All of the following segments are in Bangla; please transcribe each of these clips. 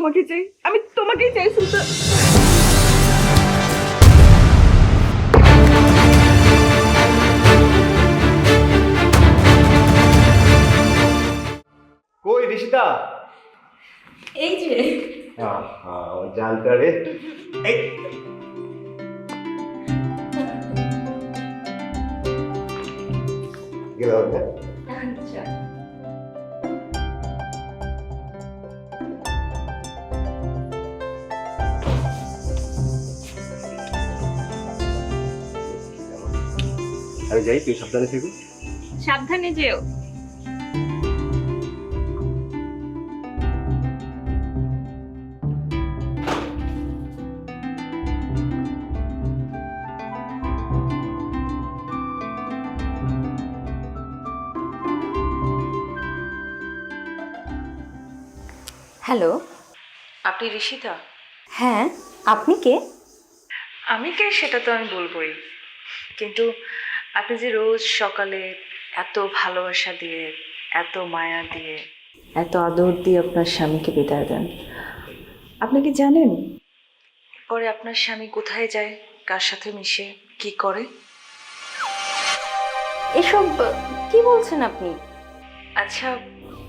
তোমাকে চাই। আমি তোমাকেই চাই সুলতান কই ঋষিতা? এই যে। জানটা রে। এই। গেলাম আমি যাই তুই সাবধানে থেকো। সাবধানে যেও। হ্যালো। আপনি ঋষিতা? হ্যাঁ আপনি কে? আমি কে সেটা তো আমি বলবোই। কিন্তু আপনি যে রোজ সকালে এত ভালোবাসা দিয়ে এত মায়া দিয়ে এত আদর দিয়ে আপনার স্বামীকে বিদায় দেন আপনি কি জানেন পরে আপনার স্বামী কোথায় যায় কার সাথে মিশে কি করে? এসব কি বলছেন আপনি? আচ্ছা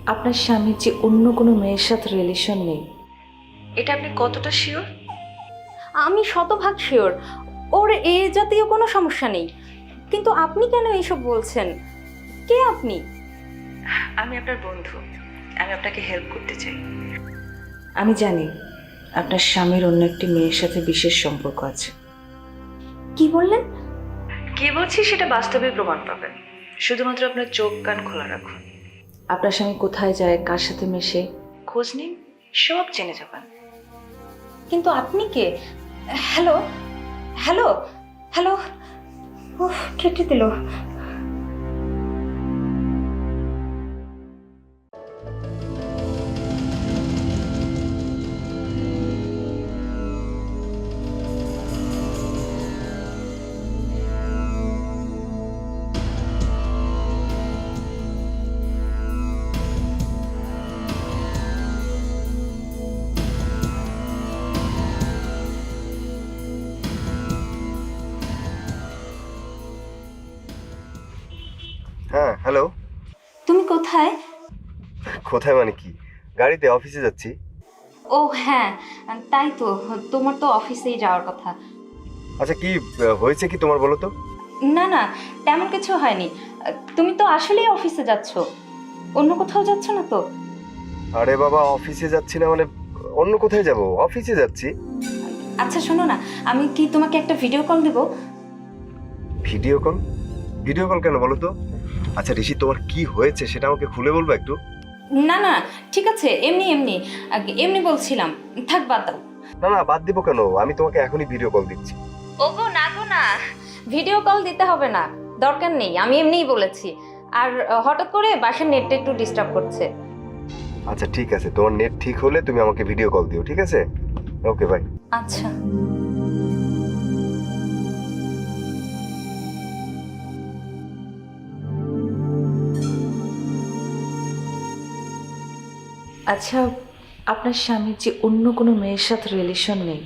আপনার স্বামীর যে অন্য কোনো মেয়ের সাথে রিলেশন নেই এটা আপনি কতটা শিওর আমি শতভাগ শিওর ওর এ জাতীয় কোনো সমস্যা নেই। কিন্তু আপনি কেন এইসব বলছেন? কে আপনি? আমি আপনার বন্ধু। আমি আপনাকে হেল্প করতে চাই। আমি জানি আপনার স্বামীর অন্য একটি মেয়ের সাথে বিশেষ সম্পর্ক আছে। কি বললেন? কি বলছি সেটা বাস্তবে প্রমাণ পাবেন। শুধুমাত্র আপনার চোখ কান খোলা রাখুন। আপনার স্বামী কোথায় যায় কার সাথে মেশে? খোঁজ নিন সব জেনে যাবেন। কিন্তু আপনি কে? হ্যালো? হ্যালো? হ্যালো? উফ কেটে দিল। কোথায় মানে কি? গাড়িতে অফিসে যাচ্ছি। ও হ্যাঁ তাই তো। তোমার তো অফিসেই যাওয়ার কথা। আচ্ছা কি হয়েছে কি তোমার বলো তো? না না তেমন কিছু হয়নি। তুমি তো আসলেই অফিসে যাচ্ছ। অন্য কোথাও যাচ্ছ না তো? আরে বাবা অফিসে যাচ্ছি না মানে অন্য কোথায় যাব? অফিসে যাচ্ছি। আচ্ছা শোনো না আমি কি তোমাকে একটা ভিডিও কল দেবো? ভিডিও কল ভিডিও কল কেন বলো তো? আচ্ছা ঋষি তোমার কি হয়েছে সেটা আমাকে খুলে বলব একটু। না না ঠিক আছে এমনি এমনি এমনি বলছিলাম থাক বাদ দাও। না না বাদ দিব কেন? আমি তোমাকে এখনই ভিডিও কল দিচ্ছি। ওগো না গো না ভিডিও কল দিতে হবে না দরকার নেই আমি এমনিই বলেছি। আর হঠাৎ করে বাসার নেটটা একটু ডিস্টার্ব করছে। আচ্ছা ঠিক আছে তোমার নেট ঠিক হলে তুমি আমাকে ভিডিও কল দিও ঠিক আছে? ওকে বাই আচ্ছা। আচ্ছা আপনার স্বামীর যে অন্য কোনো মেয়ের সাথে রিলেশন নেই,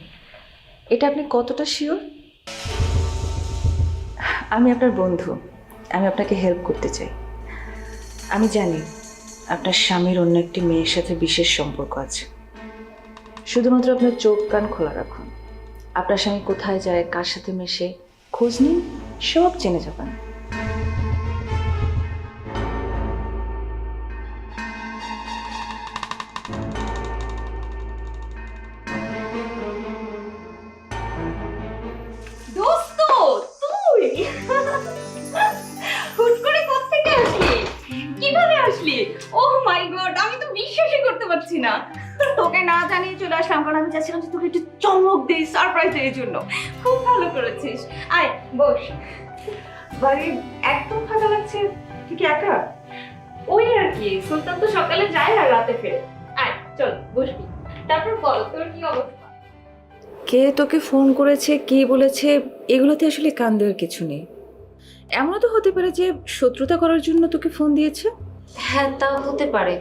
এটা আপনি কতটা শিওর আমি আপনার বন্ধু, আমি আপনাকে হেল্প করতে চাই। আমি জানি আপনার স্বামীর অন্য একটি মেয়ের সাথে বিশেষ সম্পর্ক আছে। শুধুমাত্র আপনার চোখ কান খোলা রাখুন। আপনার স্বামী কোথায় যায়, কার সাথে মেশে, খোঁজ নিন, সব জেনে যাবেন। চাচ্ছিলাম যে তোকে একটু চমক দিই সারপ্রাইজ এর জন্য। খুব ভালো করেছিস। আয় বস। বাড়ি একদম ফাঁকা লাগছে। তুই কি একা? ওই আর কি সুলতান তো সকালে যায় আর রাতে ফেরে। আয় চল বসবি। তারপর বল তোর কি অবস্থা? কে তোকে ফোন করেছে কে বলেছে এগুলোতে আসলে কান দেওয়ার কিছু নেই। এমনও তো হতে পারে যে শত্রুতা করার জন্য তোকে ফোন দিয়েছে। হ্যাঁ তা হতে পারে।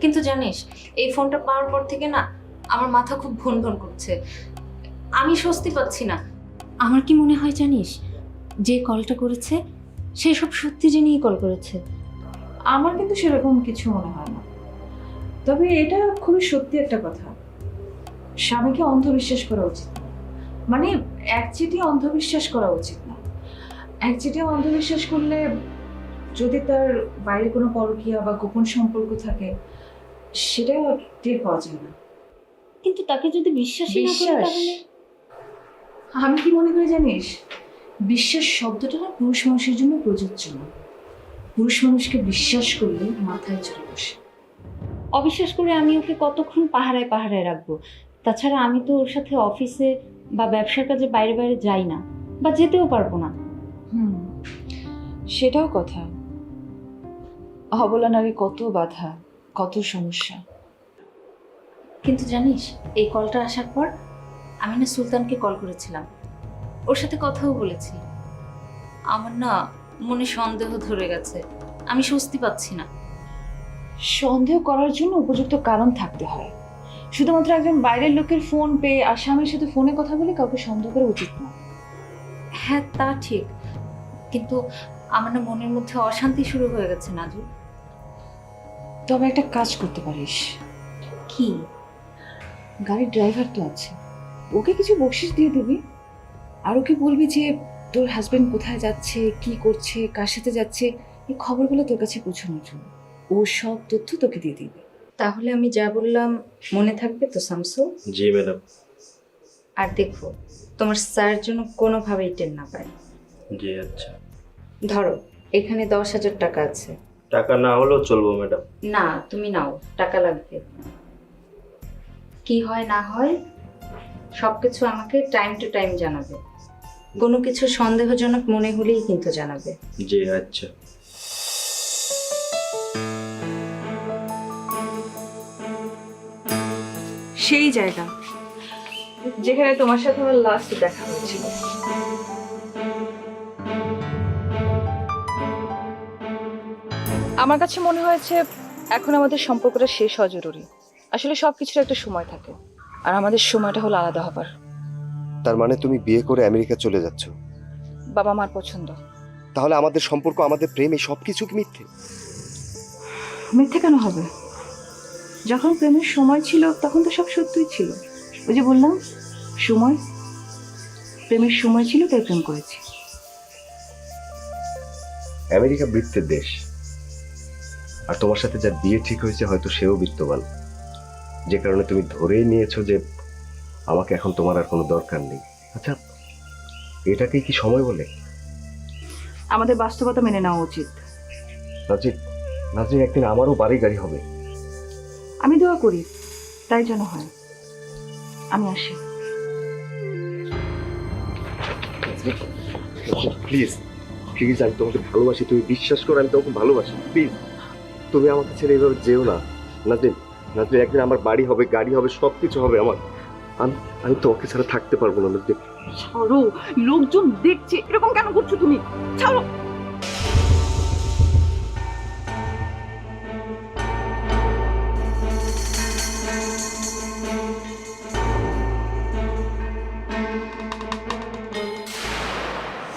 কিন্তু জানিস এই ফোনটা পাওয়ার পর থেকে না আমার মাথা খুব ভন ভন করছে। আমি স্বস্তি পাচ্ছি না। আমার কি মনে হয় জানিস যে কলটা করেছে সে সব সত্যি জেনেই কল করেছে? আমার কিন্তু সেরকম কিছু মনে হয় না। তবে এটা খুবই সত্যি একটা কথা। স্বামীকে অন্ধবিশ্বাস করা উচিত না। মানে একচেটিয়া অন্ধবিশ্বাস করা উচিত না। একচেটিয়া অন্ধবিশ্বাস করলে যদি তার বাইরে কোনো পরকীয়া বা গোপন সম্পর্ক থাকে সেটা টের পাওয়া যায় না। কিন্তু তাকে যদি বিশ্বাসই না করে তাহলে? আমি কি মনে করি জানিস? বিশ্বাস শব্দটা না পুরুষ মানুষের জন্য প্রযোজ্য না। পুরুষ মানুষকে বিশ্বাস করলে মাথায় চড়ে বসে। অবিশ্বাস করে আমি ওকে কতক্ষণ পাহারায় পাহারায় রাখব? তাছাড়া আমি তো ওর সাথে অফিসে বা ব্যবসার কাজে বাইরে বাইরে যাই না বা যেতেও পারব না। হুম সেটাও কথা। অবলা নারী কত বাধা কত সমস্যা। কিন্তু জানিস এই কলটা আসার পর আমি না সুলতানকে কল করেছিলাম। ওর সাথে কথাও বলেছি। আমার না মনে সন্দেহ ধরে গেছে। আমি স্বস্তি পাচ্ছি না। সন্দেহ করার জন্য উপযুক্ত কারণ থাকতে হয়। শুধুমাত্র একজন বাইরের লোকের ফোন পেয়ে আর স্বামীর সাথে ফোনে কথা বলে কাউকে সন্দেহ করা উচিত না। হ্যাঁ তা ঠিক। কিন্তু আমার না মনের মধ্যে অশান্তি শুরু হয়ে গেছে নাজু। তবে একটা কাজ করতে পারিস। কি? গাড়ির ড্রাইভার তো আছে। ওকে কিছু বকশিস দিয়ে দিবি। আর ওকে বলবি যে তোর হাজব্যান্ড কোথায় যাচ্ছে কি করছে কার সাথে যাচ্ছে এই খবরগুলো তোর কাছে পৌঁছানোর জন্য। ও সব তথ্য তোকে দিয়ে দিবে। তাহলে আমি যা বললাম মনে থাকবে তো শামসু জি ম্যাডাম আর দেখো তোমার স্যার জন্য কোনোভাবেই টেন না পায়। জি আচ্ছা। ধরো এখানে দশ হাজার টাকা আছে। টাকা না হলেও চলবো ম্যাডাম না তুমি নাও। টাকা লাগবে। কি হয় না হয় সব কিছু আমাকে টাইম টু টাইম জানাবে। কোনো কিছু সন্দেহজনক মনে হলেই কিন্তু জানাবে। জি আচ্ছা। সেই জায়গা যেখানে তোমার সাথে আমার লাস্ট দেখা হয়েছিল। আমার কাছে মনে হয়েছে এখন আমাদের সম্পর্কটা শেষ হওয়া জরুরি। আসলে সব কিছুর একটা সময় থাকে। আর আমাদের সময়টা হলো আলাদা হবার। তার মানে তুমি বিয়ে করে আমেরিকা চলে যাচ্ছ? বাবা মার পছন্দ। তাহলে আমাদের সম্পর্ক আমাদের প্রেম এই সব কিছু কি মিথ্যে? মিথ্যে কেন হবে? যখন প্রেমের সময় ছিল তখন তো সব সত্যই ছিল। ওই যে বললাম সময়। প্রেমের সময় ছিল তাই প্রেম করেছি। আমেরিকা বৃত্তের দেশ। আর তোমার সাথে যার বিয়ে ঠিক হয়েছে হয়তো সেও বিত্তবান। যে কারণে তুমি ধরেই নিয়েছো যে আমাকে এখন তোমার আর কোনো দরকার নেই। আচ্ছা এটাকে কি সময় বলে? আমাদের বাস্তবতা মেনে নেওয়া উচিত। নাজিব নাজিব একদিন আমারও বাড়ি গাড়ি হবে। আমি দোয়া করি তাই যেন হয়। আমি আসি। প্লিজ প্লিজ আমি তোমাকে ভালোবাসি তুমি বিশ্বাস করো আমি তোমাকে ভালোবাসি। প্লিজ তুমি আমাকে ছেড়ে এইভাবে যেও না। নাজিম নাজিম একদিন আমার বাড়ি হবে গাড়ি হবে সব কিছু হবে আমার। আমি আমি তোমাকে ছাড়া থাকতে পারব না ছাড়ো লোকজন দেখছে এরকম কেন করছ তুমি? ছাড়ো!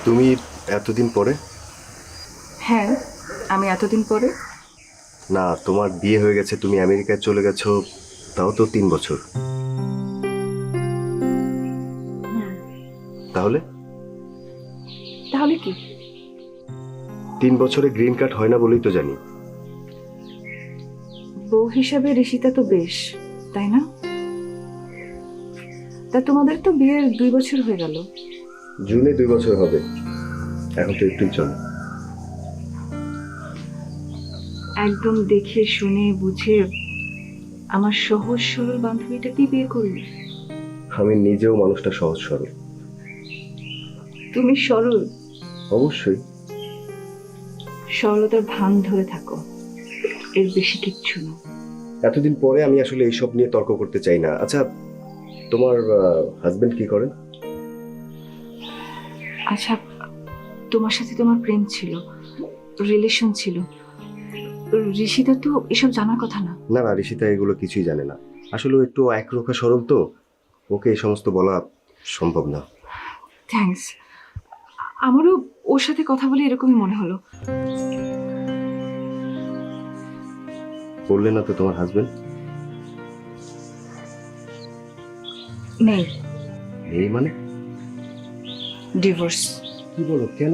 তুমি এতদিন পরে? হ্যাঁ আমি এতদিন পরে না তোমার বিয়ে হয়ে গেছে তুমি আমেরিকায় চলে গেছো তাও তো তিন বছর। তাহলে? তাহলে কি? তিন বছরে গ্রিন কার্ড হয় না বলেই তো জানি। বউ হিসাবে ঋষিতা তো বেশ তাই না? তা তোমাদের তো বিয়ের দুই বছর হয়ে গেল। জুনে দুই বছর হবে। এখন তো একটুই চলে। একদম দেখে শুনে বুঝে আমার সহজ সরল বান্ধবীটাকেই বিয়ে করলি? আমি নিজেও মানুষটা সহজ সরল। তুমি সরল? অবশ্যই। সরলতার ভান ধরে থাকো। এর বেশি কিচ্ছু না। এতদিন পরে আমি আসলে এইসব নিয়ে তর্ক করতে চাই না। আচ্ছা তোমার হাজবেন্ড কি করেন? আচ্ছা তোমার সাথে তোমার প্রেম ছিল রিলেশন ছিল। ঋষিতা তো এসব জানার কথা না। না না ঋষিতা এগুলো কিছুই জানে না। আসলে ও একটু একরোখা সরল তো। ওকে এই সমস্ত বলা সম্ভব না। থ্যাঙ্কস আমারও ওর সাথে কথা বলে এরকমই মনে হলো। বললে না তো তোমার হাজবেন্ড নেই। এই মানে? ডিভোর্স কি বলো কেন?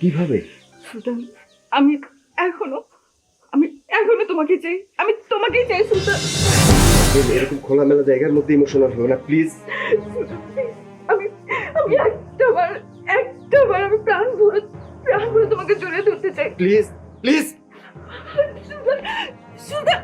কীভাবে? আমি এখনও এখনও তোমাকে চাই। আমি তোমাকেই চাই সুলতান এরকম খোলামেলা জায়গার মধ্যে ইমোশনাল হবে না প্লিজ আমি আমি একটাবার একটাবার আমি প্রাণ ভরে প্রাণ ভরে তোমাকে জড়িয়ে ধরতে চাই। প্লিজ প্লিজ সুলতান সুলতান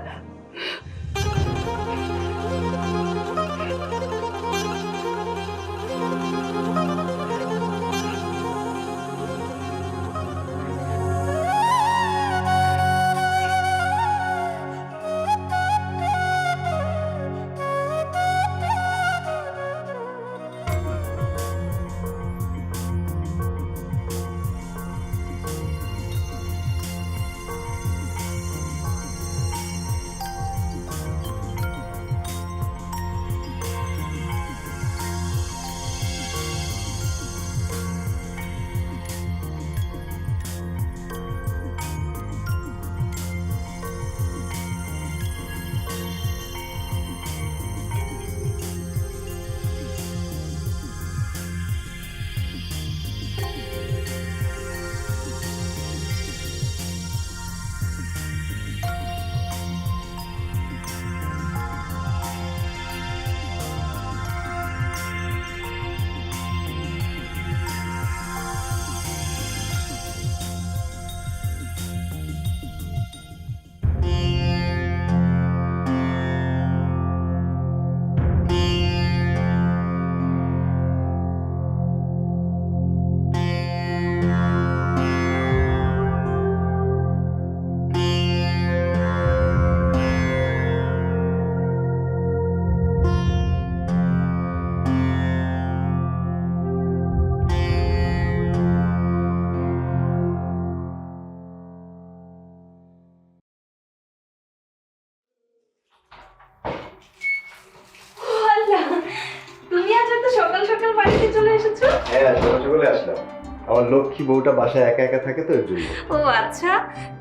লক্ষ্মী বউটা বাসায় একা একা থাকে তো এর জন্য? ও আচ্ছা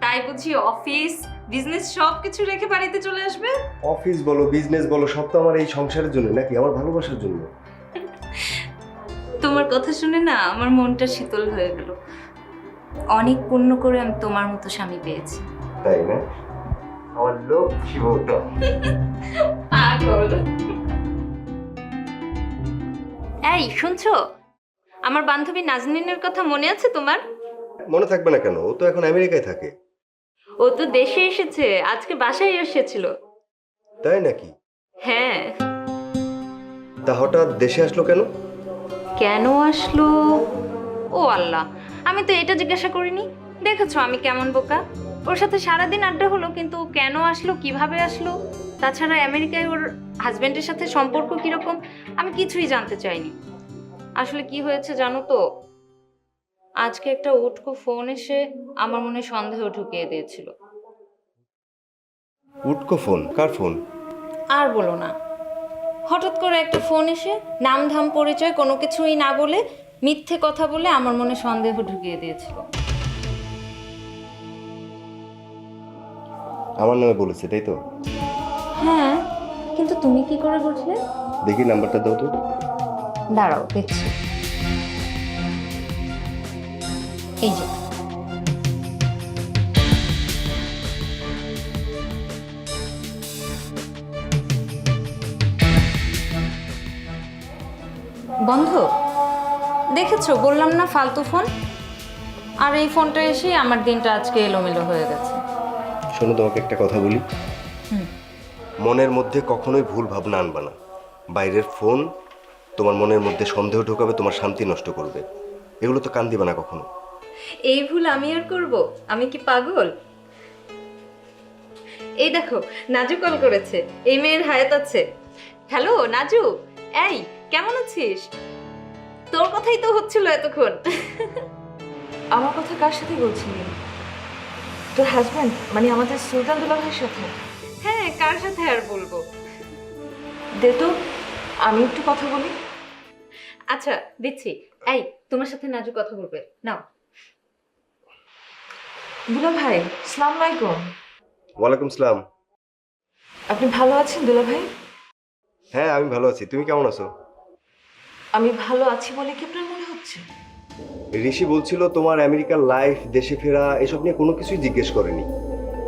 তাই বুঝি অফিস বিজনেস সব কিছু রেখে বাড়িতে চলে আসবে? অফিস বলো বিজনেস বলো সব তো আমার এই সংসারের জন্য নাকি? আমার ভালোবাসার জন্য। তোমার কথা শুনে না আমার মনটা শীতল হয়ে গেল। অনেক পুণ্য করে আমি তোমার মতো স্বামী পেয়েছি। তাই না? আমার লক্ষ্মী বউটা। পাগল। এই শুনছো? আমার বান্ধবী নাজনিনের কথা মনে আছে তোমার? মনে থাকবে না কেন? ও তো এখন আমেরিকায় থাকে। ও তো দেশে এসেছে আজকে বাসায় এসেছিল। তাই নাকি? হ্যাঁ। তা হঠাৎ দেশে আসলো কেন? কেন আসলো? ও আল্লাহ আমি তো এটা জিজ্ঞাসা করিনি। দেখেছ আমি কেমন বোকা? ওর সাথে সারাদিন আড্ডা হলো কিন্তু কেন আসলো কীভাবে আসলো? তাছাড়া আমেরিকায় ওর হাজবেন্ডের সাথে সম্পর্ক কীরকম আমি কিছুই জানতে চাইনি। আসলে কি হয়েছে জানো তো? আজকে একটা উটকো ফোন এসে আমার মনে সন্দেহ ঢুকিয়ে দিয়েছিল। উটকো ফোন? কার ফোন? আর বলো না। হঠাৎ করে একটা ফোন এসে নাম ধাম পরিচয় কোনো কিছুই না বলে মিথ্যে কথা বলে আমার মনে সন্দেহ ঢুকিয়ে দিয়েছিল। আমার নামে বলেছে তাই তো? হ্যাঁ কিন্তু তুমি কি করে বুঝলে? দেখি নাম্বারটা দাও তো। দাঁড়াও দেখছি। এই যে। বন্ধ দেখেছ বললাম না ফালতু ফোন? আর এই ফোনটা এসেই আমার দিনটা আজকে এলোমেলো হয়ে গেছে। শোনো তোমাকে একটা কথা বলি। মনের মধ্যে কখনোই ভুল ভাবনা আনবা না। বাইরের ফোন তোমার মনের মধ্যে সন্দেহ ঢোকাবে তোমার শান্তি নষ্ট করবে। এগুলো তো কান দিবা না কখনো। এই ভুল আমি আর করব? আমি কি পাগল? এই দেখো নাজু কল করেছে। এই মেয়ের হায়াত আছে। হ্যালো নাজু? এই কেমন আছিস? তোর কথাই তো হচ্ছিল এতক্ষণ। আমার কথা কার সাথে বলছিলি? তোর হাজব্যান্ড মানে আমাদের সুলতান দুলা ভাইয়ের সাথে? হ্যাঁ কার সাথে আর বলব? দে তো আমি একটু কথা বলি। আচ্ছা দিচ্ছি। এই তোমার সাথে নাজু কথা বলবে। নাও। দুলা ভাই সালাম আলাইকুম। ওয়ালাইকুম সালাম। আপনি ভালো আছেন দুলা ভাই? হ্যাঁ আমি ভালো আছি। তুমি কেমন আছো? আমি ভালো আছি বলে কি আপনার মনে হচ্ছে? ঋষি বলছিল তোমার আমেরিকার লাইফ দেশে ফেরা এসব নিয়ে কোনো কিছুই জিজ্ঞেস করেনি।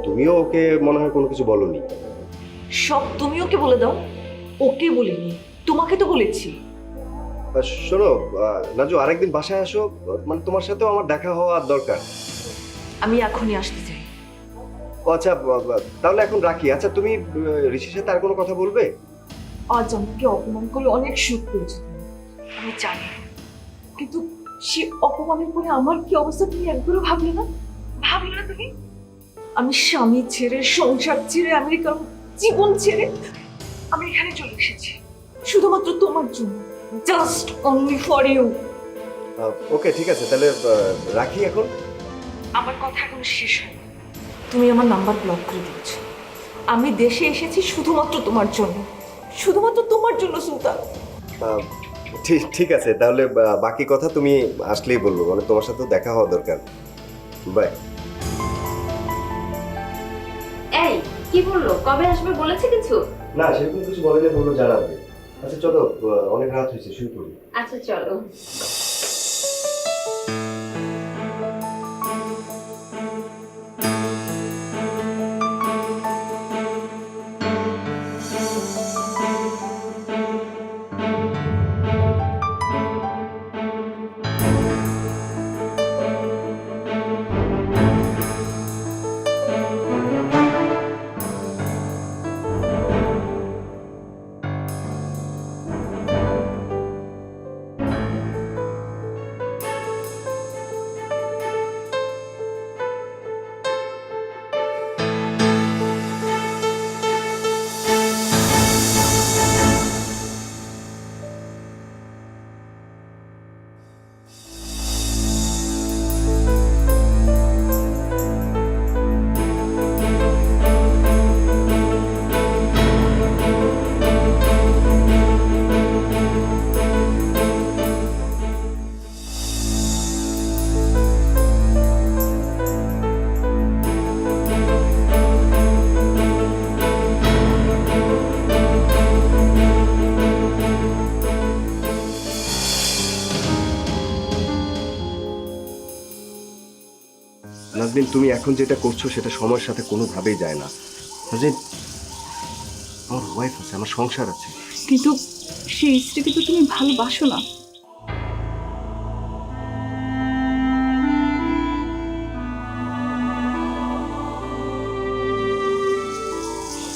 তুমিও ওকে মনে হয় কোনো কিছু বলনি। সব তুমি ওকে বলে দাও। ওকে বলিনি। তোমাকে তো বলেছি। শোনো রাজু আরেকদিন বাসায় আসো। মানে তোমার সাথেও আমার দেখা হওয়া দরকার। আমি এখনই আসতে চাই। আচ্ছা তাহলে এখন রাখি। আচ্ছা তুমি ঋষির সাথে আর কোনো কথা বলবে? আজ আমাকে অপমান করে অনেক সুখ পেয়েছ আমি জানি। কিন্তু সে অপমানের পরে আমার কি অবস্থা তুমি একবারও ভাবলে না? ভাবলে না তুমি? আমি স্বামী ছেড়ে সংসার ছেড়ে আমেরিকার জীবন ছেড়ে আমি এখানে চলে এসেছি। শুধুমাত্র তোমার জন্য। Just only for you okay ঠিক আছে তাহলে আহ, রাখি এখন। আমার কথা এখন শেষ হয় তুমি আমার নাম্বার ব্লক করে দিয়েছ। আমি দেশে এসেছি শুধুমাত্র তোমার জন্য। শুধুমাত্র তোমার জন্য সুলতান। আহ, ঠিক ঠিক আছে তাহলে আহ, বাকি কথা তুমি আসলেই বলব মানে তোমার সাথেও দেখা হওয়া দরকার। বাই এই কি বলল? কবে আসবে? বলেছে কিছু? না সেরকম কিছু বলে যে বলল জানাবে। আচ্ছা চলো অনেক রাত হয়েছে শুরু করি আচ্ছা চলো। নাজনীন তুমি এখন যেটা করছ সেটা সময়ের সাথে কোনোভাবেই যায় না। নাজনীন আমার ওয়াইফ আছে আমার সংসার আছে। কিন্তু সেই স্ত্রীকে তো তুমি ভালোবাসো না।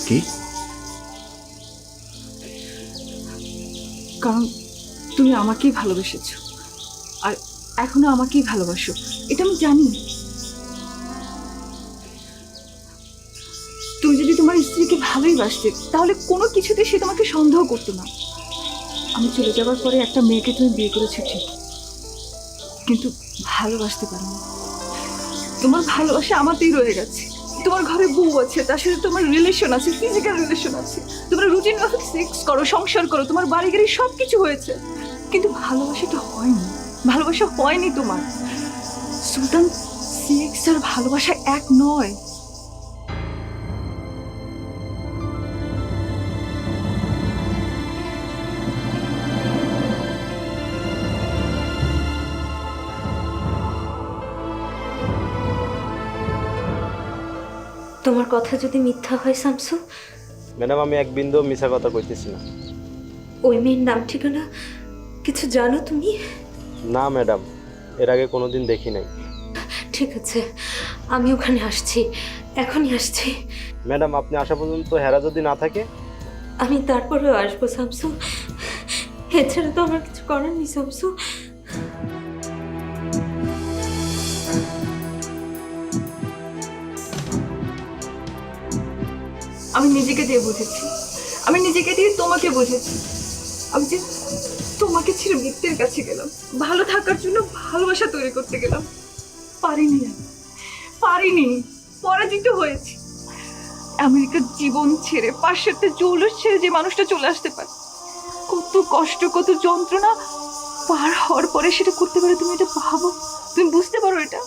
কি? কারণ তুমি আমাকেই ভালোবেসেছো। আর এখনও আমাকেই ভালোবাসো। এটা আমি জানি। তোমার স্ত্রীকে ভালোই বাসতে তাহলে কোনো কিছুতে সে তোমাকে সন্দেহ করতো না। আমি চলে যাবার পরে একটা মেয়েকে তুমি বিয়ে করেছ, ঠিক। কিন্তু ভালোবাসতে পারো না। তোমার ভালোবাসা আমাতেই রয়ে গেছে। তোমার ঘরে বউ আছে, তার সাথে তোমার রিলেশন আছে ফিজিক্যাল রিলেশন আছে। তোমরা রুটিন মাফিক সেক্স করো, সংসার করো, তোমার বাড়ি গাড়ি সব কিছু হয়েছে। কিন্তু ভালোবাসাটা হয়নি। ভালোবাসা হয়নি তোমার। সুলতান সেক্স আর ভালোবাসা এক নয়। তোমার কথা যদি মিথ্যা হয় শামসু ম্যাডাম আমি এক বিন্দু মিশা কথা কইতেছি না। ওই মেয়ের নাম ঠিকানা কিছু জানো তুমি? না ম্যাডাম এর আগে কোনোদিন দেখি নাই। ঠিক আছে আমি ওখানে আসছি এখনই আসছি। ম্যাডাম আপনি আসা পর্যন্ত হেরা যদি না থাকে? আমি তারপরেও আসব শামসু এছাড়া তো আমার কিছু করার নেই শামসু আমি নিজেকে দিয়ে বুঝেছি। আমি নিজেকে দিয়ে তোমাকে বুঝেছি। আমি যে তোমাকে ছেড়ে মৃত্যুর কাছে গেলাম। ভালো থাকার জন্য ভালোবাসা তৈরি করতে গেলাম। পারিনি আমি। পারিনি। পরাজিত হয়েছি। আমেরিকার জীবন ছেড়ে পাশ্চাত্যের জৌলুস ছেড়ে যে মানুষটা চলে আসতে পারে। কত কষ্ট, কত যন্ত্রণা পার হওয়ার পরে সেটা করতে পারে, তুমি এটা ভাবো? তুমি বুঝতে পারো এটা?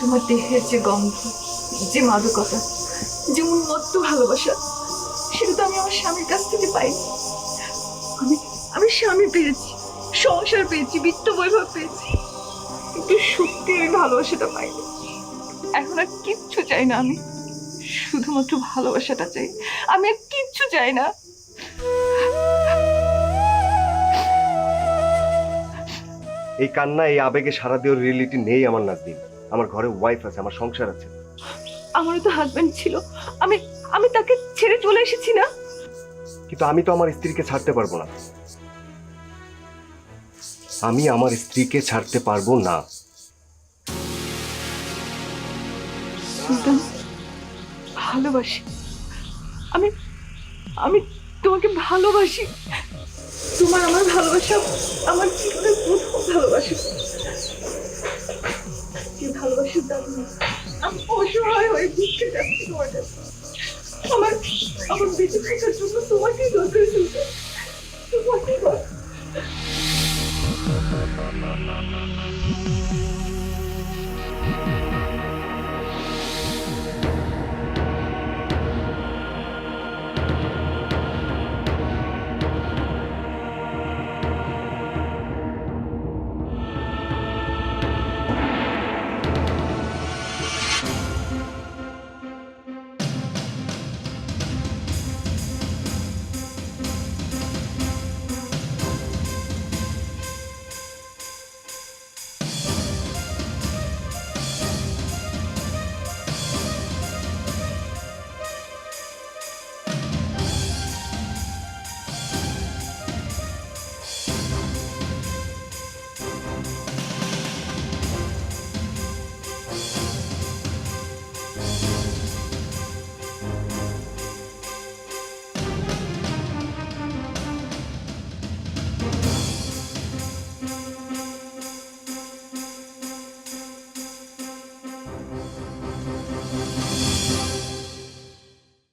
তোমার দেহের যে গন্ধ, যে মাদকতা যে মত্ত ভালোবাসা, সেটা তো আমি আমার স্বামীর কাছ থেকে পাই আমি আমি স্বামী পেয়েছি, সংসার পেয়েছি, বিত্ত বৈভব পেয়েছি, কিন্তু সত্যি আমি ভালোবাসাটা পাইনি। এখন আর কিচ্ছু চাই না আমি, শুধুমাত্র ভালোবাসাটা চাই। আমি আর কিচ্ছু চাই না। এই কান্না এই আবেগে সারা দেওয়ার রিয়েলিটি নেই আমার নাজদিন আমার ঘরে ওয়াইফ আছে, আমার সংসার আছে। আমারও তো হাজবেন্ড ছিল। আমি আমি তাকে ছেড়ে চলে এসেছি না? কিন্তু আমি তো আমার স্ত্রীকে ছাড়তে পারব না। আমি আমার স্ত্রীকে ছাড়তে পারব না। সুলতান ভালোবাসি। আমি আমি তোমাকে ভালোবাসি। তোমার আমার ভালোবাসা আমার জীবনের প্রথম ভালোবাসা। ভালোবাসার নেই। আমি, অসহায় হয়ে বুঝতে যাচ্ছি তোমার কাছে। আমার আমার বেঁচে থাকার জন্য তোমাকেই দরকার সুলতান তোমাকেই দরকার